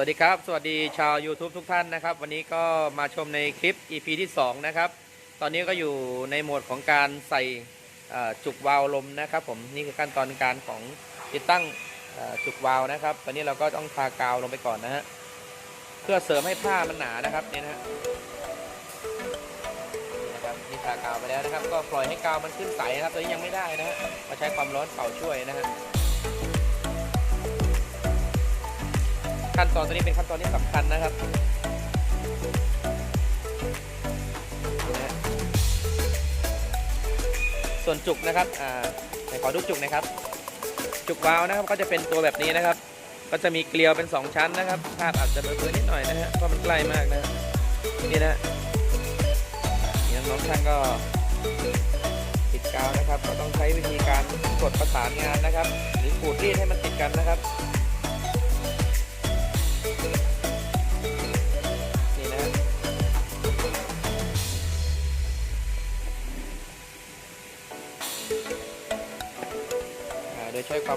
วัสดีครับ สวัสดีชาว YouTube ทุกท่านนะครับ วันนี้ก็มาชมในคลิป EP ที่2นะครับ ตอนนี้ก็อยู่ในโหมดของการใส่จุกวาล์วลมนะครับ ผมนี่คือขั้นตอนการของติดตั้งจุกวาล์วนะครับ ตอนนี้เราก็ต้องทากาวลงไปก่อนนะฮะเพื่อเสริมให้ผ้ามันหนานะครับนี่นะฮะนะครับนี่ทากาวไปแล้วนะครับ ก็ปล่อยให้กาวมันขึ้นใสนะครับตัวนี้ยังไม่ได้นะฮะมาใช้ความร้อนเป่าช่วยนะฮะ ขั้นตอนตัวนี้เป็นขั้นตอนที่สำคัญนะครับส่วนจุกนะครับอ่าไหนขอดูจุกนะครับ จุกวาล์วนะครับก็จะเป็นตัวแบบนี้นะครับ ก็จะมีเกลียวเป็น 2 ชั้นนะครับ ภาพอาจจะเบลอๆนิดหน่อยนะฮะเพราะมันใกล้มากนะนี่นะฮะนี่น้องช่างก็ติดกาวนะครับ ก็ต้องใช้วิธีการกดประสานงานนะครับ หรือขูดรีดให้มันติดกันนะครับ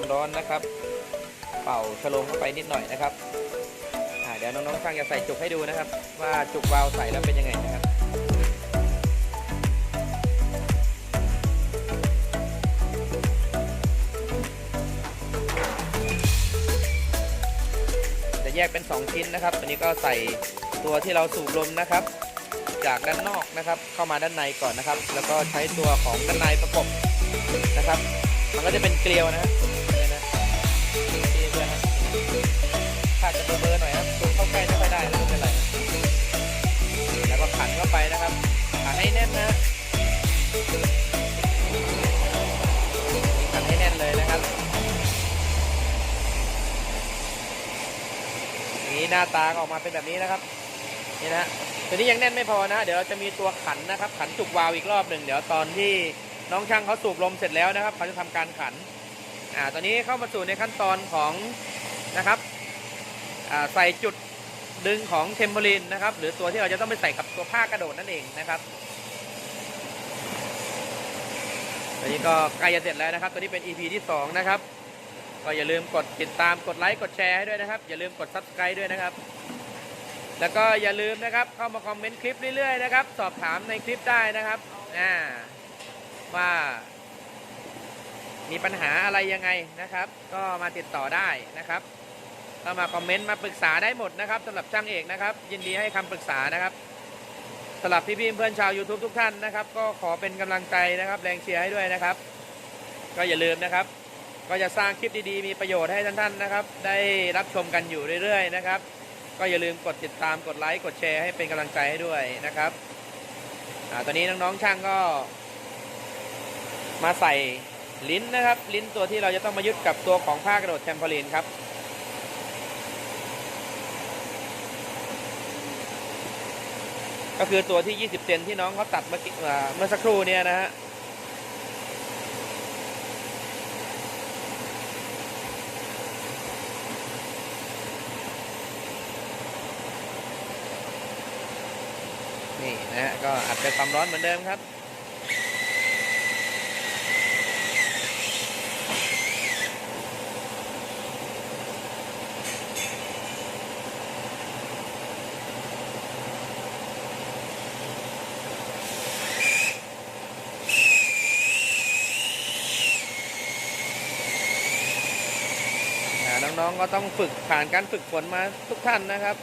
ความร้อนนะครับ เป่าชะโลมเข้าไปนิดหน่อยนะครับเดี๋ยวน้องๆช่างจะใส่จุกให้ดูนะครับ ว่าจุกวาล์วใส่แล้วเป็นยังไงนะครับจะแยกเป็น 2 ชิ้นนะครับตัวนี้ก็ใส่ตัวที่เราสูบลมนะครับ จากด้านนอกนะครับ เข้ามาด้านในก่อนนะครับ แล้วก็ใช้ตัวของด้านในประกบนะครับ มันก็จะเป็นเกลียวนะ ถ้าจะเบลอๆหน่อยครับซูเข้าใกล้ไม่ค่อยได้นะไม่เป็นไรแล้วก็ขันเข้าไปนะครับขันให้แน่นนะขันให้แน่นเลยนะครับนี่หน้าตาออกมาเป็นแบบนี้นะครับนี่นะตัวนี้ยังแน่นไม่พอนะ เดี๋ยวเราจะมีตัวขันนะครับ ขันจุกวาล์วอีกรอบหนึ่งเดี๋ยวตอนที่น้องช่างเขาสูบลมเสร็จแล้วนะครับเขาจะทำการขันอ่าตอนนี้เข้ามาสู่ในขั้นตอนของนะครับ ใส่จุดดึงของเทมโบลินนะครับ หรือตัวที่เราจะต้องไปใส่กับตัวผ้ากระโดดนั่นเองนะครับตัวนี้ก็ใกล้จะเสร็จแล้วนะครับ ตัวนี้เป็น EP ที่สองนะครับ ก็อย่าลืมกดติดตามกดไลค์กดแชร์ให้ด้วยนะครับ อย่าลืมกด subscribe ด้วยนะครับ แล้วก็อย่าลืมนะครับเข้ามาคอมเมนต์คลิปเรื่อยๆนะครับ สอบถามในคลิปได้นะครับอ่าว่า มีปัญหาอะไรยังไงนะครับ ก็มาติดต่อได้นะครับ ก็มาคอมเมนต์มาปรึกษาได้หมดนะครับสำหรับช่างเอกนะครับ ยินดีให้คำปรึกษานะครับสำหรับพี่ๆเพื่อนชาว YouTube ทุกท่านนะครับ ก็ขอเป็นกำลังใจนะครับ แรงเชียร์ให้ด้วยนะครับ ก็อย่าลืมนะครับ ก็จะสร้างคลิปดีๆ มีประโยชน์ให้ท่านๆนะครับ ได้รับชมกันอยู่เรื่อยๆนะครับ ก็อย่าลืมกดติดตามกดไลค์กดแชร์ให้เป็นกำลังใจให้ด้วยนะครับอ่าตอนนี้น้องๆช่างก็ มาใส่ลิ้นนะครับ ลิ้นตัวที่เราจะต้องมายึดกับตัวของผ้ากระโดดแทมโพลีนครับ ก็คือตัวที่ 20 เซนที่น้องเขาตัดเมื่อกี้เมื่อสักครู่เนี่ยนะฮะนี่นะฮะก็อัดเป็นความร้อนเหมือนเดิมครับ น้องๆก็ต้องฝึกผ่านการฝึกฝนมาทุกท่านนะครับ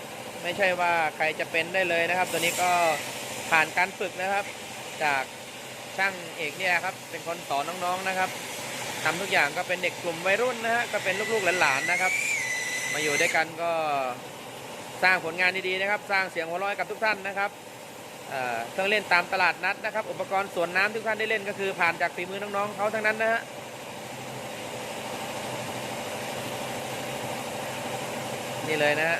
ไม่ใช่ว่าใครจะเป็นได้เลยนะครับ ตัวนี้ก็ผ่านการฝึกนะครับ จากช่างเอกเนี่ยครับ เป็นคนสอนน้องๆนะครับทำทุกอย่างก็เป็นเด็กกลุ่มวัยรุ่นนะฮะก็เป็นลูกๆหลานๆนะครับ มาอยู่ด้วยกันก็สร้างผลงานดีๆนะครับ สร้างเสียงหัวเราะกับทุกท่านนะครับเเครื่องเล่นตามตลาดนัดนะครับ อุปกรณ์สวนน้ำทุกท่านได้เล่นก็คือผ่านจากฝีมือน้องๆเขาทั้งนั้นนะฮะ นี่เลยนะฮะ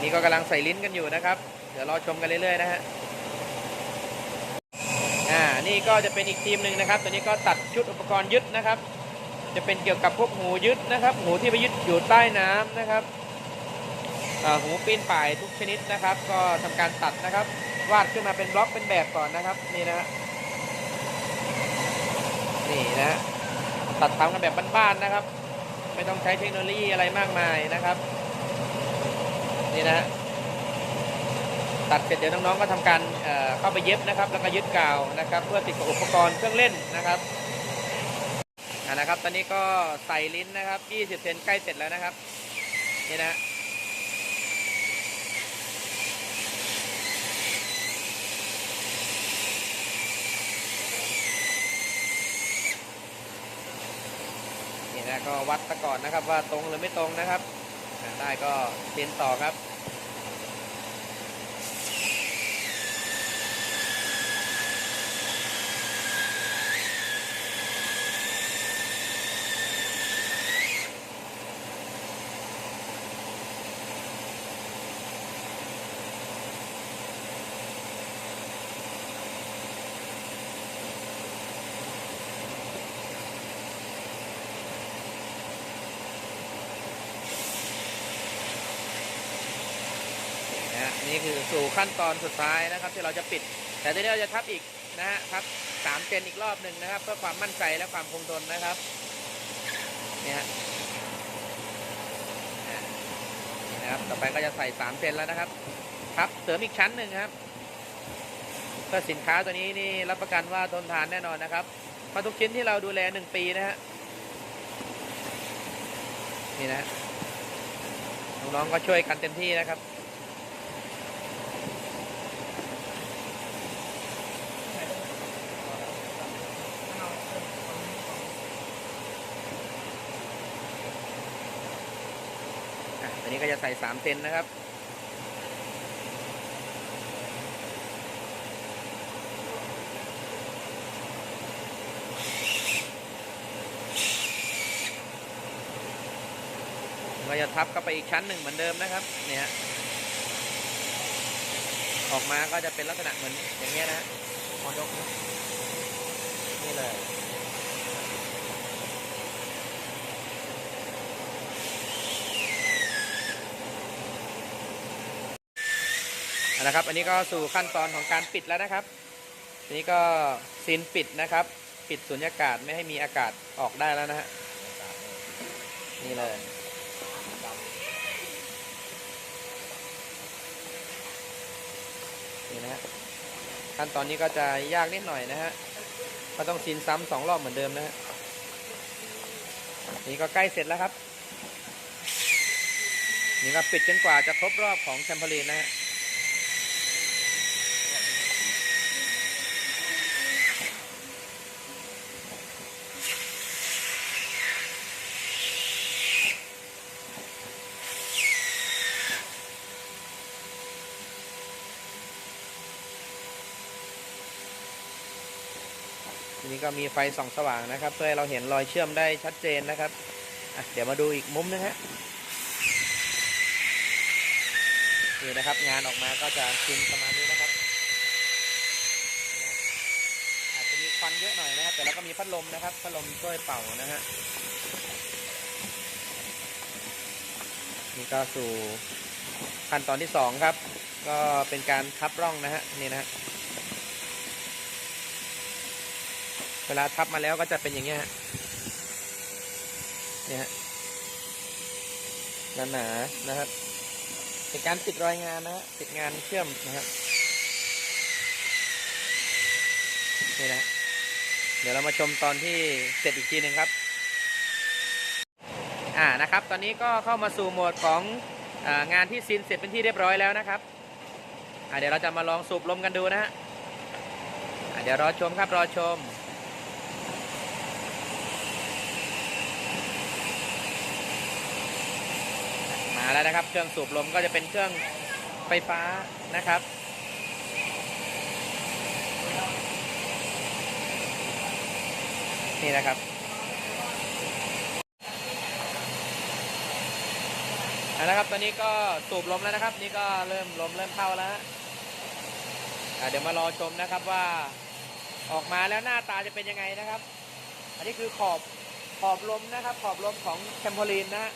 นี่ก็กำลังใส่ลิ้นกันอยู่นะครับ เดี๋ยวรอชมกันเรื่อยๆนะฮะอ่านี่ก็จะเป็นอีกทีมหนึ่งนะครับ ตัวนี้ก็ตัดชุดอุปกรณ์ยึดนะครับ จะเป็นเกี่ยวกับพวกหูยึดนะครับหูที่ไปยึดอยู่ใต้น้ำนะครับหูปีนป่ายทุกชนิดนะครับ ก็ทำการตัดนะครับ วาดขึ้นมาเป็นบล็อกเป็นแบบก่อนนะครับ นี่นะฮะนี่นะฮะตัดทำกันแบบบ้านๆนะครับ ไม่ต้องใช้เทคโนโลยีอะไรมากมายนะครับ นี่นะตัดเสร็จเดี๋ยวน้องๆก็ทำการเอ่อเข้าไปเย็บนะครับ แล้วก็ยึดกาวนะครับ เพื่อติดกับอุปกรณ์เครื่องเล่นนะครับอ่านะครับ ตอนนี้ก็ใส่ลิ้นนะครับ 20 เซนใกล้เสร็จแล้วนะครับ นี่นะฮะ นี่นะ ก็วัดตะก่อนนะครับว่าตรงหรือไม่ตรงนะครับได้ก็เซ็นต่อครับ นี่คือสู่ขั้นตอนสุดท้ายนะครับ ที่เราจะปิด แต่ทีนี้เราจะทับอีกนะฮะทับสามเซนอีกรอบหนึ่งนะครับ เพื่อความมั่นใจและความคงทนนะครับเนี่ยนะครับต่อไปก็จะใส่สามเซนแล้วนะครับทับเสริมอีกชั้นหนึ่งครับเพื่อสินค้าตัวนี้นี่รับประกันว่าทนทานแน่นอนนะครับเพราะทุกชิ้นที่เราดูแลหนึ่งปีนะฮะนี่นะน้องๆก็ช่วยกันเต็มที่นะครับ อะอันนี้ ก็จะใส่สามเซนนะครับเราจะทับเข้าไปอีกชั้นหนึ่งเหมือนเดิมนะครับเนี่ยฮะออกมาก็จะเป็นลักษณะเหมือนอย่างเงี้ยนะฮะหมอยกนะนี่เลย เอาละครับ อันนี้ก็สู่ขั้นตอนของการปิดแล้วนะครับนนี้ก็ซีนปิดนะครับ ปิดสุญญากาศไม่ให้มีอากาศออกได้แล้วนะฮะนี่เลยนี่นะฮะขั้นตอนนี้ก็จะยากนิดหน่อยนะฮะก็ต้องซีนซ้ำสองรอบเหมือนเดิมนะฮะนี่ก็ใกล้เสร็จแล้วครับ นี่ก็ปิดจนกว่าจะครบรอบของแชมเปอรีนนะฮะ ก็มีไฟส่องสว่างนะครับ เพื่อให้เราเห็นรอยเชื่อมได้ชัดเจนนะครับเดี๋ยวมาดูอีกมุมนึงฮะนี่นะครับ งานออกมาก็จะชินประมาณนี้นะครับ อาจจะมีควันเยอะหน่อยนะครับ แต่เราก็มีพัดลมนะครับ พัดลมช่วยเป่านะฮะนี่ก็สู่ขั้นตอนที่สองครับ ก็เป็นการทับร่องนะฮะนี่นะฮะ เวลาทับมาแล้วก็จะเป็นอย่างเงี้ยฮะเนี่ยฮะหนาๆนะครับเป็นการปิดรอยงานนะฮะปิดงานเชื่อมนะครับนี่นะเดี๋ยวเรามาชมตอนที่เสร็จอีกทีหนึ่งครับ อ่านะครับ ตอนนี้ก็เข้ามาสู่โหมดของอางานที่ซีนเสร็จเป็นที่เรียบร้อยแล้วนะครับอ่าเดี๋ยวเราจะมาลองสูบลมกันดูนะฮะเดี๋ยวรอชมครับรอชม แล้วนะครับ เครื่องสูบลมก็จะเป็นเครื่องไฟฟ้านะครับ นี่นะครับเอาละครับ ตอนนี้ก็สูบลมแล้วนะครับ นี่ก็เริ่มลมเริ่มเข้าแล้วฮะเดี๋ยวมารอชมนะครับว่าออกมาแล้วหน้าตาจะเป็นยังไงนะครับ อันนี้คือขอบขอบลมนะครับ ขอบลมของแคมโพลีนนะฮะ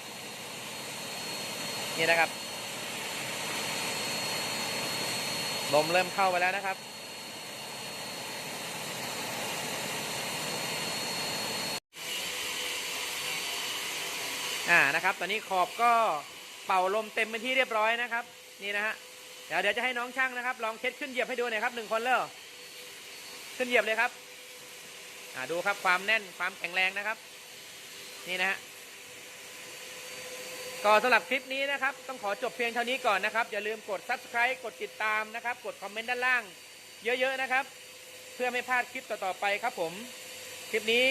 นี่นะครับ ลมเริ่มเข้าไปแล้วนะครับ อ่านะครับ ตอนนี้ขอบก็เป่าลมเต็มเป็นที่เรียบร้อยนะครับ นี่นะฮะเดี๋ยวเดี๋ยวจะให้น้องช่างนะครับ ลองเช็ดขึ้นเหยียบให้ดูหน่อยครับหนึ่งคนเลยขึ้นเหยียบเลยครับ อ่าดูครับความแน่นความแข็งแรงนะครับ นี่นะฮะ ก็สำหรับคลิปนี้นะครับ ต้องขอจบเพียงเท่านี้ก่อนนะครับ อย่าลืมกด subscribe กดติดตามนะครับ กดคอมเมนต์ด้านล่าง เยอะๆนะครับ เพื่อไม่พลาดคลิปต่อๆไปครับผม คลิปนี้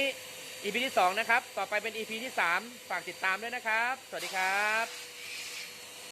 EP ที่ 2 นะครับ ต่อไปเป็น EP ที่ 3 ฝากติดตามด้วยนะครับ สวัสดีครับ